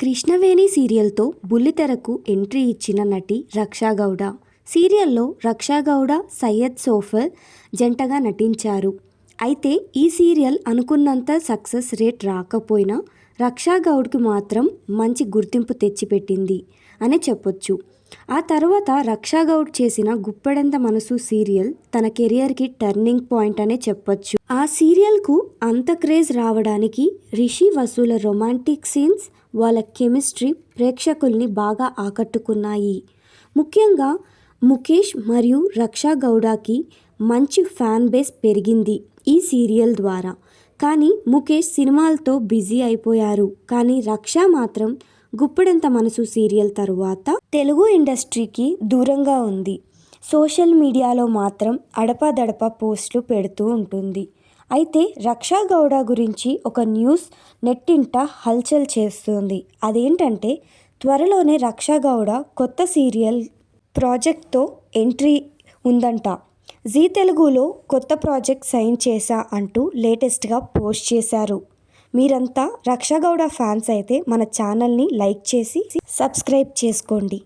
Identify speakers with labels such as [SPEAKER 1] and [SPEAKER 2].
[SPEAKER 1] Krishnaveni సీరియల్తో బుల్లితెరకు entry ఇచ్చిన నటి రక్షా గౌడ సీరియల్లో రక్షా గౌడ సయ్యద్ సోఫర్ జంటగా నటించారు. అయితే ఈ సీరియల్ అనుకున్నంత సక్సెస్ రేట్ రాకపోయినా రక్షా గౌడ్కి మాత్రం మంచి గుర్తింపు తెచ్చిపెట్టింది అని చెప్పొచ్చు. ఆ తర్వాత రక్షా గౌడ్ చేసిన గుప్పెడంత మనసు సీరియల్ తన కెరియర్కి టర్నింగ్ పాయింట్ అనే చెప్పొచ్చు. ఆ సీరియల్కు అంత క్రేజ్ రావడానికి రిషి వసూల రొమాంటిక్ సీన్స్ వాళ్ళ కెమిస్ట్రీ ప్రేక్షకుల్ని బాగా ఆకట్టుకున్నాయి. ముఖ్యంగా ముఖేష్ మరియు రక్షా గౌడకి మంచి ఫ్యాన్ బేస్ పెరిగింది ఈ సీరియల్ ద్వారా. కానీ ముఖేష్ సినిమాలతో బిజీ అయిపోయారు. కానీ రక్ష మాత్రం గుప్పెడంత మనసు సీరియల్ తరువాత తెలుగు ఇండస్ట్రీకి దూరంగా ఉంది. సోషల్ మీడియాలో మాత్రం అడపాదడప పోస్టులు పెడుతూ ఉంటుంది. అయితే రక్షా గౌడ గురించి ఒక న్యూస్ నెట్టింట హల్చల్ చేస్తుంది. అదేంటంటే త్వరలోనే రక్షా గౌడ కొత్త సీరియల్ ప్రాజెక్ట్తో ఎంట్రీ ఉందంట. జీ తెలుగులో కొత్త ప్రాజెక్ట్ సైన్ చేశా అంటూ లేటెస్ట్గా పోస్ట్ చేశారు. మీరంతా రక్షాగౌడ ఫ్యాన్స్ అయితే మన ఛానల్ని లైక్ చేసి సబ్స్క్రైబ్ చేసుకోండి.